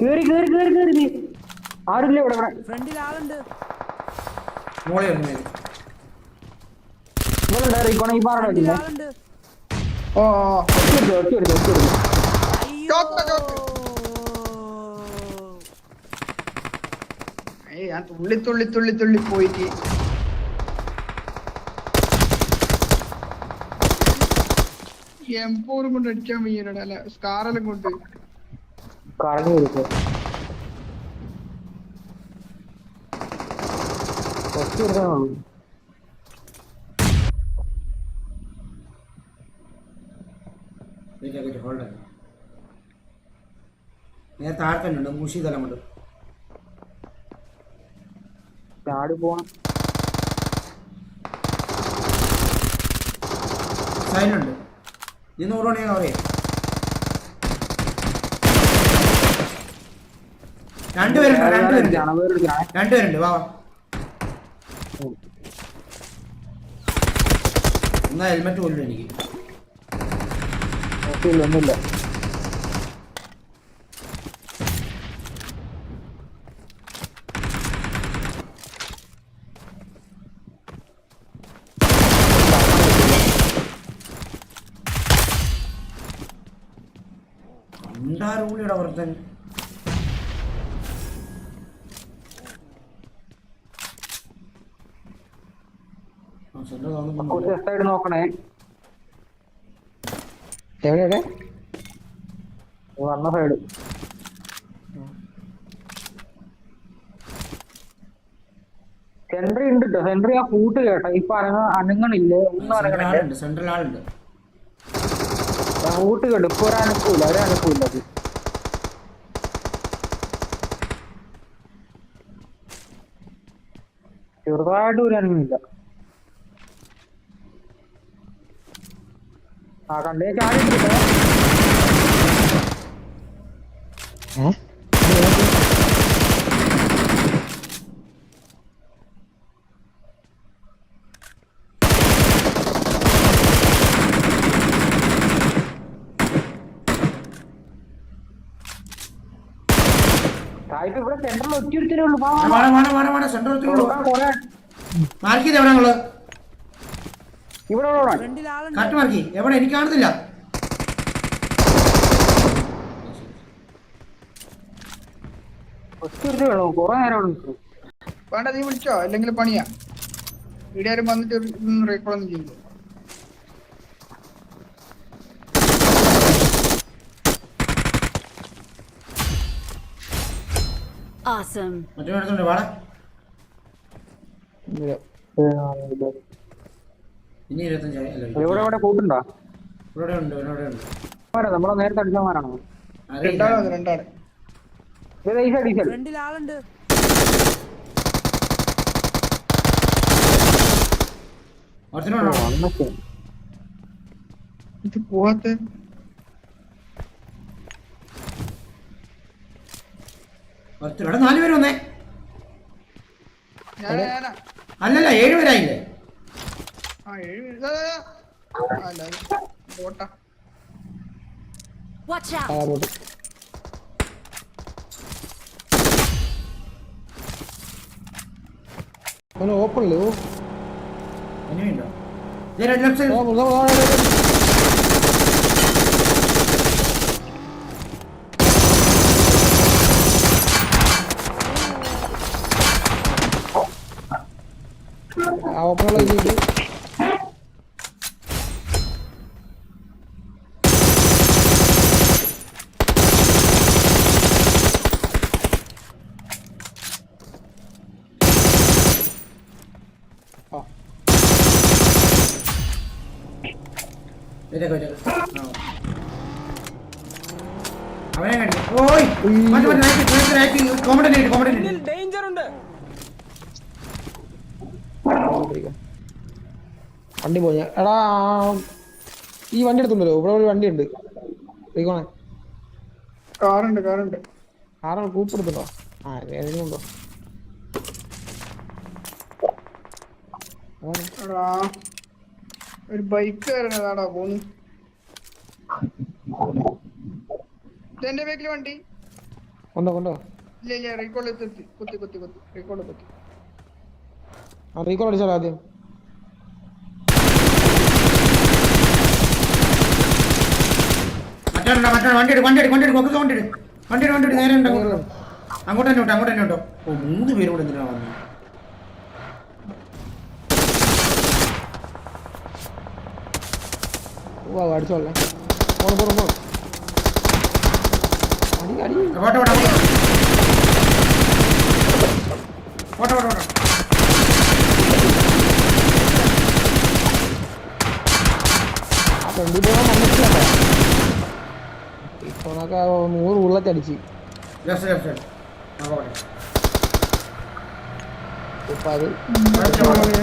കേറി കേറി കേറി കേറി നീ. ആരുമില്ല ഇവിടെ ഇവിടെ. ഫ്രണ്ടിൽ ആളുണ്ട്. മോളെ ഇവിടെ റീക്കോണ ഈ പാറ ഓ ഓ, ഓ. ഒറ്റ ഒറ്റ ഒറ്റ ഞാൻ തുള്ളി തുള്ളി തുള്ളി തുള്ളി പോയിട്ട് എംപോറും കൊണ്ട് അടിക്കാൻ വയ്യടാ അല്ല? സ്കാറെല്ലാം കൊണ്ട്. കറങ്ങി കൊടുക്കുക നേരെ താഴെ തന്നെ ഉണ്ട് മുഷി തലം ചാടി പോണം ഇത് നൂറ് മണിയാ പറയാം രണ്ടുപേരുണ്ട് രണ്ടുപേരുണ്ട് രണ്ടുപേരുണ്ട് വാ. എന്നാ ഹെൽമെറ്റ് പോലും എനിക്ക്. ഒന്നുമില്ല. തോന്നുന്നു ലെഫ്റ്റായിട്ട് നോക്കണേ. എവിടെ വന്ന സൈഡ് സെൻട്രി ഉണ്ട് കേട്ടോ സെൻട്രി ആ കൂട്ട് കേട്ടോ. ഇപ്പൊ അനങ്ങ അനങ്ങണില്ലേ? ഒന്നും അനങ്ങണില്ല? സെൻട്രൽ ആളുണ്ട്. ആ കൂട്ട് കേട്ടോ. ഇപ്പൊ ഒരു അനക്കൂല ഒരു അനക്കൂല ചെറുതായിട്ട് ഒരു അനങ്ങില്ല ആ കണ്ടേ ചാടി ഒറ്റ ഉള്ളൂ. സെൻട്രൽ ചെയ്ത് എവിടെ നിങ്ങൾ ഇവിടെ ഇവിടെ ഫ്രണ്ടിൽ കറക്റ്റ് മാർക്ക് എവിടെ? എനിക്ക് കാണുന്നില്ല. ഒറ്റ വേണ്ട നീ വിളിച്ചോ. അല്ലെങ്കിൽ പണിയാ. ഇവിടെ ആരും വന്നിട്ട് റീക്കോളൊന്നും ചെയ്യില്ല. Awesome. മറ്റേ എടുത്തുണ്ട് വാടാ. ഇനി ഇരുപത്തഞ്ചായി അല്ല ഇവിടെ ഇവിടെ കൂട്ടുണ്ടോ? ഇവിടെ ഉണ്ട് ഇവിടെ ഉണ്ട്. ആരാ നമ്മളെ നേരത്തെ അടിച്ചവന്മാരാണോ? അറിയില്ല രണ്ടാൾ ഇത് ഈ സൈഡ് ഈ സൈഡ്. ഫ്രണ്ടിൽ ആളുണ്ട് ഒരുത്തനുണ്ടോ ഇത് പോവാത്ത? ഇവിടെ നാല് പേര് വന്നേ. അല്ലല്ല ഏഴ് പേരായില്ലേ? ആ ഏഴ് മിനിറ്റ് ദാ, ദാ, ദാ. ആ, ആ ഓപ്പണുള്ള ഇത് ആ ഇതൊക്കെ ഇതൊക്കെ. ആ. അവനെ കണ്ടു ഓയ് മറ്റേ മറ്റേ റൈറ്റ് റൈറ്റ് റൈറ്റ് കോമഡി ഇട്ട് കോമഡി ഇട്ട് ഡേഞ്ചർ ഉണ്ട് ഓടിക്കാം. വണ്ടി പോയി. എടാ ഈ വണ്ടി എടുത്തുണ്ടല്ലോ. ഇവിടെ ഒരു വണ്ടി ഉണ്ട് പോയിക്കോണേ കാറുണ്ട് കാറുണ്ട്. കാറാണ് കൂപ്പ് എടുത്തുണ്ടോ ആ ഏതെങ്കിലും ഉണ്ടോ? ഒരു ബൈക്ക് വരണതാടാ പോന്ന്. എന്റെ ബാക്കിൽ വണ്ടി. കൊണ്ടോ കൊണ്ടോ. ഇല്ല ഇല്ല റീകോൾ കുത്തി കുത്തി കുത്തി. റീകോൾ കുത്തി ആ റീകോൾ അടിച്ചാലോ ആദ്യം? മറ്റേ മറ്റേ വണ്ടി എടുക്കും വണ്ടി എടുക്കും വണ്ടി എടുക്കും. ഒക്കെ വണ്ടി എടുക്കും. വണ്ടി എടുക്കും വണ്ടി എടുക്കും. നേരെ ഉണ്ടോ അങ്ങോട്ട് തന്നെ ഉണ്ടോ? അങ്ങോട്ട് തന്നെ ഉണ്ടോ? ഓ മൂന്ന് പേരും കൂടെ എന്തിനാ വന്നത് അടിച്ചോളേ പോണം പോണം പോണം. അടി അടി. പോട്ടെ പോട്ടെ ആ ഫ്രണ്ടിൽ വന്നിട്ടില്ല. ഇപ്പോഴൊക്കെ നൂറ് ഉള്ളൊക്കെ അടിച്ച്. ഇപ്പൊ അത് പോട്ടെ, പോട്ടെ.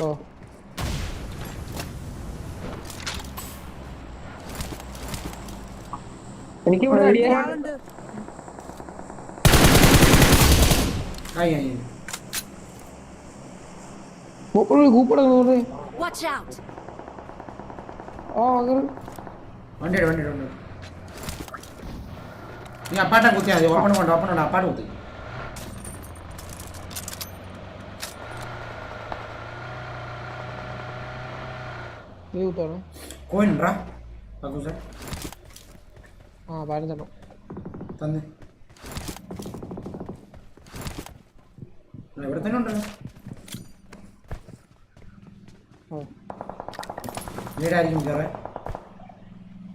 ഓ. എനിക്ക് ഇവിടെ അടിയാ ആയി. ആയി കൂപ്പിട Watch out. ആ അങ്ങനെ വണ്ടി എടു വണ്ടി വണ്ടി നീ അപ്പാട്ടം കുത്തിയാൽ മതി ഓപ്പൺ കൊണ്ട് ഓപ്പൺ കൊണ്ട് അപ്പാട്ട് കുത്തി. നീ തോന്നും കോയിൻ ഉണ്ടോ പക്കൂസേ ആ പതിനഞ്ചെണ്ണം തന്നെ ഇവിടെ തന്നെ ഉണ്ടല്ലോ ഓ വീടായിരിക്കും കയറേ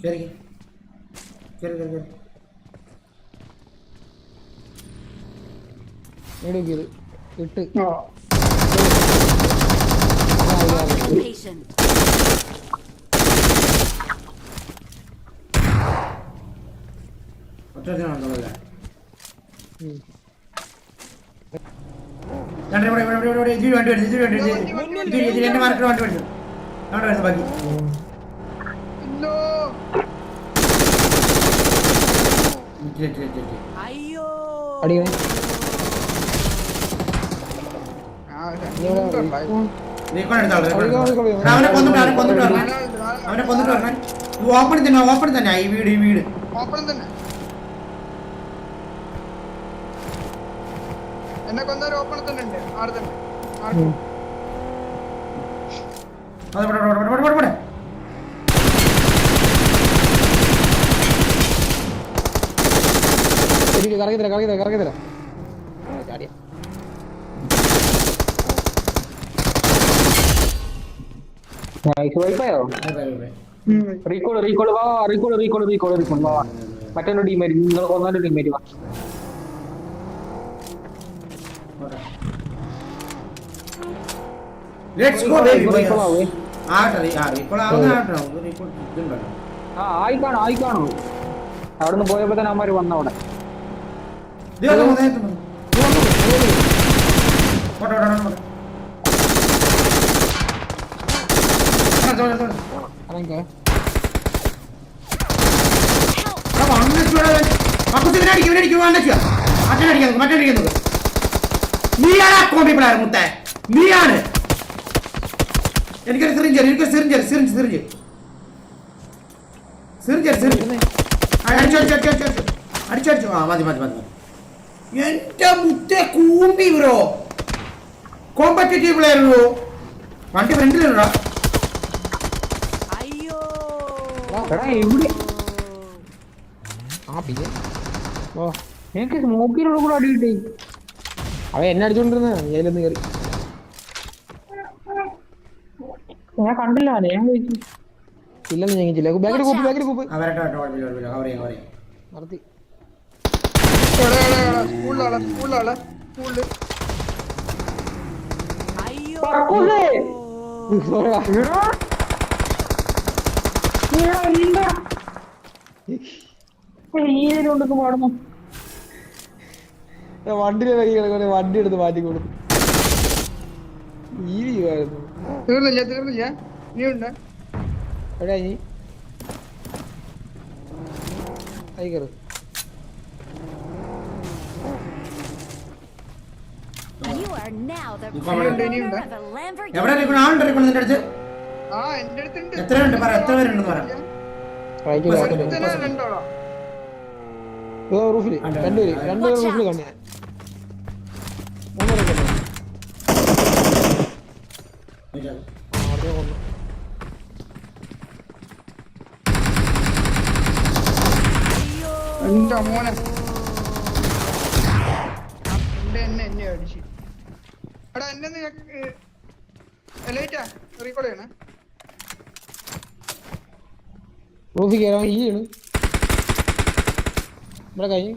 കയറി കയറി കയറി കയറി എടുക്കിയത് ഇട്ട് ആ രണ്ട് ഇവിടെ ഇവിടെ ഇവിടെ ഇവിടെ ഇതിൽ വണ്ടി വരുന്നു ഇതിൽ വണ്ടി വരുന്നു ഇതിൽ ഇതിൽ എന്റെ മാർക്കറ്റ് വണ്ടി വരുന്നു അവിടെ വരുന്നു ബാക്കി. കളിക്കാം. എടാ, അവനെ കൊന്നിട്ട് അവനെ കൊന്നിട്ട്. അവനെ കൊന്നിട്ട് വരണം. ഓപ്പൺ തന്നെ ഓപ്പൺ തന്നെ. ഈ വീട് ഈ വീട്. ഓപ്പൺ തന്നെ. എന്നെ കൊന്നൊരു ഓപ്പൺ തന്നെ ഉണ്ട് ആടെ തന്നെ ശരി കറങ്ങി തരാം കറങ്ങി തരാം കറങ്ങി തരാം. ഇവിടെ. റീകോൾ റീകോൾ വാ റീകോൾ റീകോൾ റീകോൾ റീകോൾ വാ മറ്റൊരു ടീമേറ്റ് നിങ്ങൾ കൊന്നൊരു ടീമേറ്റ് വാ. ആ, തോടെ, തോടെ. ഇറങ്ങിക്കോ എടാ, വന്നിട്ട് ഇവിടെ. വന്ന്. മക്കൾക്ക് ഇവനെ അടിക്കും, ഇവനെ അടിക്കും, വന്നിട്ട്. മറ്റവനെ അടിക്കാൻ നോക്ക്, മറ്റവനെ അടിക്കാൻ നോക്ക്. നീയാണ് ആ കോമ്പി പിള്ളേർ മുത്തേ. നീയാണ്. എനിക്കൊരു സിറിഞ്ചർ എനിക്കൊരു സിറിഞ്ചർ സിറിഞ്ച് സിറിഞ്ച് സിറിഞ്ചർ സിറിഞ്ച് അടിച്ചു അടിച്ചു അടിച്ചു അടിച്ചു അടിച്ചു. അടിച്ചു അടിച്ചു. ആ മതി മതി മതി മതി. എന്റെ മുത്തേ കൂമ്പി ബ്രോ കോമ്പറ്റേറ്റീവ് പ്ലെയർ ബ്രോ വണ്ടി ഫ്രണ്ടിലുണ്ടോ എനിക്ക് സ്മോക്കിനോട് കൂടെ അടി കിട്ടി. അവ എന്നെ അടിച്ചോണ്ടിരുന്ന ഏലൊന്ന് കയറി ഞാൻ കണ്ടില്ല ഞാൻ ഇല്ലെന്ന് ഞങ്ങിച്ചില്ല ബാക്കിൽ കൂപ്പ് ബാക്കിൽ കൂപ്പ്. ആ വരട്ടെ വരട്ടെ കുഴപ്പമില്ല കുഴപ്പമില്ല. കവർ ചെയ്യാം കവർ ചെയ്യാം നടത്തി എടാ, എടാ, എടാ, സ്കൂളിലാളെ സ്കൂളിലാളെ സ്കൂളിൽ പറക്കൂലേ വണ്ടിയിലെ വണ്ടി എടുത്ത് മാറ്റി കൊടുത്തു ഈ ചെയ്യുമായിരുന്നു തീർന്നില്ല. തീർന്നില്ല ഇനിയുണ്ട് എവിടെയാ നീ അയക്കറ് You are now the You proud found it? owner of a Lamborghini. എവിടെ ഇരിക്കണം ആളുണ്ട് ഇരിക്കണം നിന്റെ അടുത്ത് ആ എന്റെ അടുത്തുണ്ട് എത്രയുണ്ട് പറ എത്ര പേരുണ്ടെന്ന് പറ റൈറ്റ് ബസ് ബാക്കിൽ ഒരുത്തനോ രണ്ടോളോ റൂഫിൽ രണ്ടുപേര് രണ്ടുപേര് Watch റൂഫിൽ out. കണ്ടു ഞാൻ മൂന്നുപേരെ കണ്ടു ആ, അവിടെ കൊന്നു എന്റെ മോനെ. എന്നെ എന്നെ അടിച്ചു. എടാ എന്നെ നിനക്ക് ലേറ്റാ റീകോൾ ചെയ്യണേ. റൂഫിൽ കയറാൻ ഈ ആണ് ഇവിടെ കഴിഞ്ഞു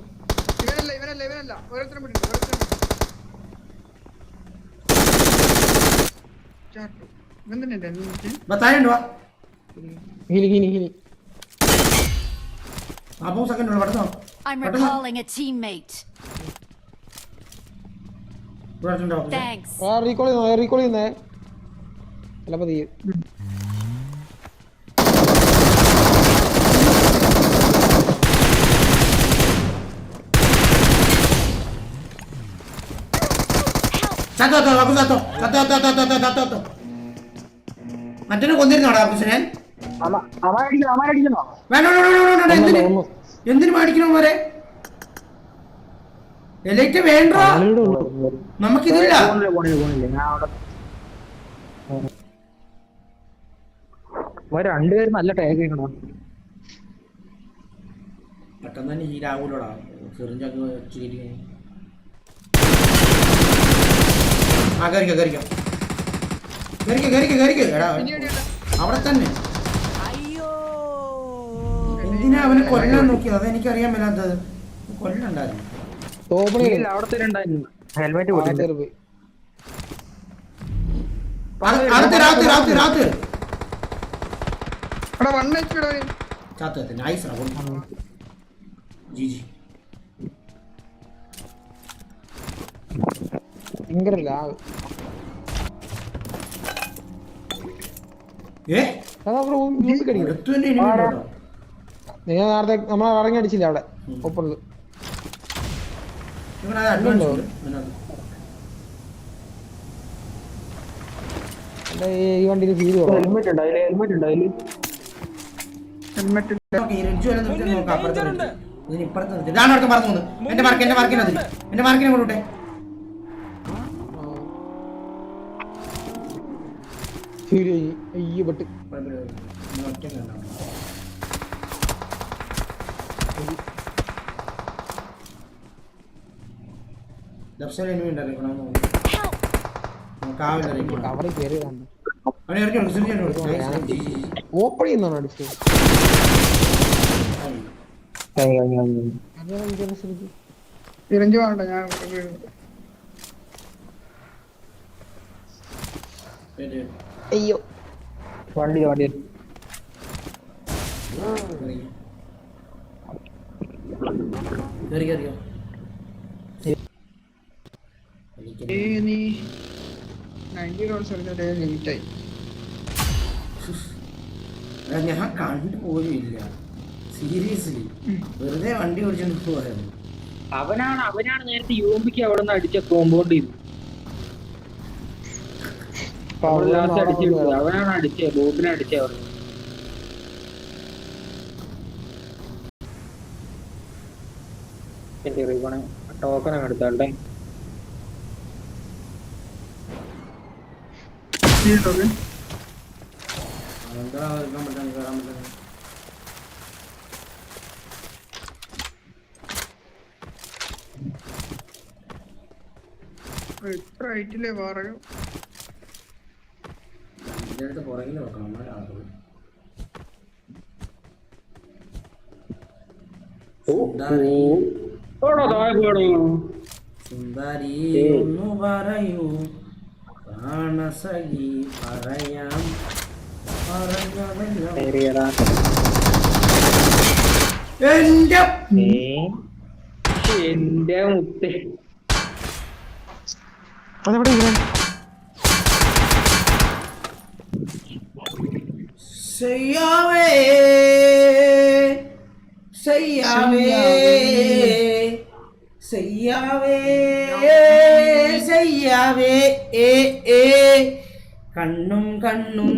ഇവനല്ല ഇവനല്ല ഇവനല്ല. ഓരോരുത്തരും പിടിച്ചു ഓരോരുത്തരും ചാട്ടു ഇവൻ തന്നെ ഉണ്ട് വാ. ഹീലി ഹീലി ഹീലി സെക്കൻഡ് ഉള്ളു I'm recalling a teammate. Thanks. ആ റീകോൾ ചെയ്യുന്നേ റീകോൾ ചെയ്യുന്നേ. ചിലപ്പോ തീ ചത്തോ ചത്തോ വാക്കു ചത്തോ. ചത്തോ ചത്തോ ചത്തോ ചത്തോ ചത്തോ മറ്റൊരു കൊന്നിരുന്നോടാ വേണ്ട, വേണ്ട, വേണ്ട, വേണ്ട, എന്തിന്? ഒന്ന്. എന്തിന് മേടിക്കണം മോരെ എലൈറ്റ് വേണ്ട. നമുക്കിതില്ല. രണ്ടുപേരും നല്ല ടാഗ് പെട്ടെന്ന് തന്നെ ഈ രാഹുലോടാ ചെറിഞ്ചൊക്കെ വെച്ചിരി ആ കയറിക്കോ കയറിക്കോ കയറിക്കോ കയറിക്കോ കയറിക്കോ എടാ അവിടെ തന്നെ എന്തിനാ അവനെ കൊല്ലാൻ നോക്കിയത് അതെനിക്കറിയാൻ മേലാത്തത് കൊല്ലണ്ടായിരുന്നു തോപ്പണി ഇല്ല അവിടെ ഉണ്ടായിരുന്നു ഹെൽമെറ്റ് പോയിട്ടുണ്ട് ആൾക്കാർ പോയി അകത്ത് രാത്രി രാത്രി രാത്രി എടാ വൺ അവന് കൊല്ലാൻ നോക്കി? നൈസ് ജി ജി ഭയങ്കര ലാഗ്. ഏ? അതാ മ്യൂസിക് അടിക്കുന്നത് അടുത്ത് തന്നെ ഇനി നിങ്ങൾ നേരത്തെ നമ്മൾ ഇറങ്ങി അടിച്ചില്ല അവിടെ? ഓപ്പണിൽ ഈ വണ്ടിയിൽ ഫീൽ കുറവാണ് ഹെൽമെറ്റ് ഉണ്ട് അതിൽ ഹെൽമെറ്റ് ഉണ്ട് അതിൽ. ഹെൽമെറ്റ്. എന്റെ മാർക്ക് എന്റെ മാർക്കിനെ എന്റെ മാർക്കിനെ കൊണ്ടുട്ടെ ഫീൽ ചെയ്യും. അയ്യോ പെട്ട്. ലെഫ്റ്റ് സൈഡ് എനിമി ഉണ്ടായിരിക്കണം കാവിലായിരിക്കണം കവറിൽ കയറി കണ്ടു അവനെ എറിഞ്ഞു കൊടുക്കും, സിറിഞ്ച് എറിഞ്ഞു കൊടുക്കും. G, G. ഓപ്പൺ ചെയ്യുന്നതാണ് അടിച്ചത്. തിരിഞ്ഞു വേണ്ട ഞാൻ അയ്യോ. വണ്ടി വണ്ടി എറിഞ്ഞു. കേറി കേറിയോ ഏ നീ നയന്റി റോഡ്സ് എടുത്തിട്ട് ഞാൻ കണ്ടു പോലും ഇല്ല സീരിയസ്ലി വെറുതെ വണ്ടി ഓടിച്ചോണ്ട് പോയായിരുന്നു അവനാണ് അവനാണ് നേരത്തെ യോമ്പിക്ക് അവിടെ നിന്ന് അടിച്ച കോമ്പൗണ്ട് ചെയ്തു അവനാണ് അടിച്ചത് ബോബിനെ അടിച്ചത് അവിടെ റീവണ ടോക്കൺ എടുത്താട്ടെ. എത്ര ഹൈറ്റില്ലേ പറയും ഇതിന്റെ അടുത്ത് പുറകിൽ വെക്കണം നമ്മളെ ആളുകൾ സുന്ദരി ഓടോ താഴെ പോടോ സുന്ദരി ഒന്നു പറയൂ. പ്രാണസഖി പറയാം എന്റെ എന്റെ മുത്തേ. അതെവിടെ സയ്യാവേ ഏ ഏ. കണ്ണും കണ്ണും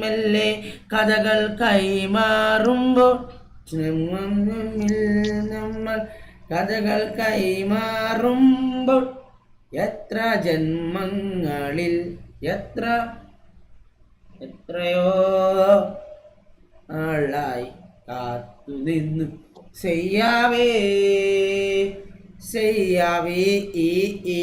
മെല്ലെ കഥകൾ കൈമാറുമ്പോൾ നമ്മിൽ നമ്മൾ കഥകൾ കൈമാറുമ്പോൾ എത്ര ജന്മങ്ങളിൽ എത്ര എത്രയോ ആളായി കാത്തു നിന്ന്. ചെയ്യാവേ ചെയ്യാവേ ഈ ഈ